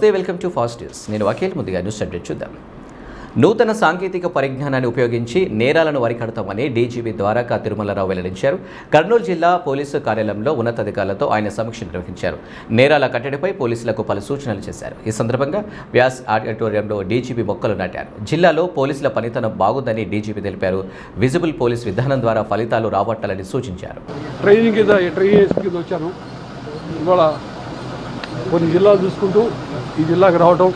నమస్తే welcome to fast news. నేను వకీల్ ముందుగా న్యూస్ అప్డేట్ చూద్దాం. నూతన సాంకేతిక పరిజ్ఞానాన్ని ఉపయోగించి నేరాలను వరికడతామని డీజీపీ ద్వారకా తిరుమలరావు వెల్లడించారు. కర్నూలు జిల్లా పోలీసు కార్యాలయంలో ఉన్నతాధికారులతో ఆయన సమీక్ష నిర్వహించారు. నేరాల కట్టడిపై పోలీసులకు పలు సూచనలు చేశారు. ఈ సందర్భంగా వ్యాస్ ఆడిటోరియంలో డీజీపీ మొక్కలు నాటారు. జిల్లాలో పోలీసుల పనితనం బాగుందని డీజీపీ తెలిపారు. విజిబుల్ పోలీస్ విధానం ద్వారా ఫలితాలు రాబట్టాలని సూచించారు. ట్రైనింగ్ కింద ట్రైనింగ్ కింద వచ్చాను. కొన్ని జిల్లాలు చూసుకుంటూ ఈ జిల్లాకి రావటం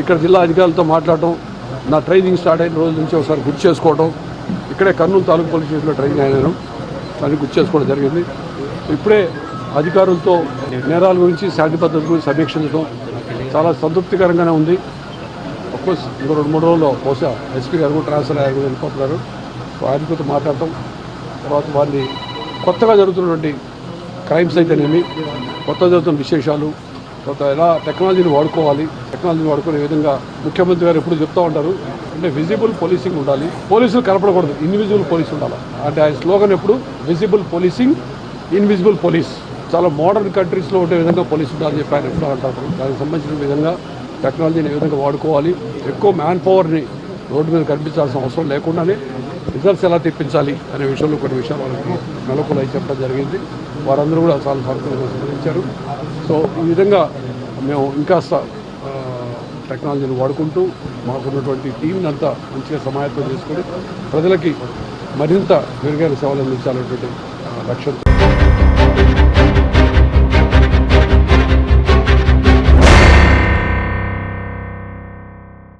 ఇక్కడ జిల్లా అధికారులతో మాట్లాడటం నా ట్రైనింగ్ స్టార్ట్ అయిన రోజు నుంచి ఒకసారి గుర్తు చేసుకోవడం ఇక్కడే కర్నూలు తాలూకు పోలీస్ స్టేషన్లో ట్రైనింగ్ అయినాను. దాన్ని గుర్తు చేసుకోవడం జరిగింది. ఇప్పుడే అధికారులతో నేరాల గురించి శాంతి పద్ధతి గురించి సమీక్షించడం చాలా సంతృప్తికరంగానే ఉంది. అఫ్కోర్స్ ఇంకో రెండు మూడు రోజుల్లో బహుశా ఎస్పీ గారు కూడా ట్రాన్స్ఫర్ అయ్యారు వెళ్ళిపోతున్నారు. ఆయనతో మాట్లాడటం తర్వాత వారిని కొత్తగా జరుగుతున్నటువంటి క్రైమ్స్ అయితేనేమి కొత్త జరుగుతున్న విశేషాలు కొత్త ఎలా టెక్నాలజీని వాడుకోవాలి టెక్నాలజీని వాడుకునే విధంగా ముఖ్యమంత్రి గారు ఎప్పుడు చెప్తూ ఉంటారు అంటే విజిబుల్ పోలీసింగ్ ఉండాలి. పోలీసులు కనపడకూడదు ఇన్విజిబుల్ పోలీస్ ఉండాలి. అంటే ఆయన స్లోగన్ ఎప్పుడు విజిబుల్ పోలీసింగ్ ఇన్విజిబుల్ పోలీస్ చాలా మోడర్న్ కంట్రీస్లో ఉండే విధంగా పోలీస్ ఉండాలని చెప్పి ఆయన ఎప్పుడు అంటారు దానికి సంబంధించిన విధంగా టెక్నాలజీని ఏ విధంగా వాడుకోవాలి ఎక్కువ మ్యాన్ పవర్ని రోడ్డు మీద కనిపించాల్సిన అవసరం లేకుండానే రిజల్ట్స్ ఎలా తెప్పించాలి అనే విషయంలో కొన్ని విషయాలు వాళ్ళకి మెలకులు అయి చెప్పడం జరిగింది. వారందరూ కూడా చాలా సానుకూలంగా స్పందించారు సో ఈ విధంగా మేము ఇంకాస్త టెక్నాలజీని వాడుకుంటూ మాకున్నటువంటి టీంని అంతా మంచిగా సమాయత్తం చేసుకొని ప్రజలకి మరింత మెరుగైన సేవలు అందించాలనేటువంటి ఆ, లక్ష్యంతో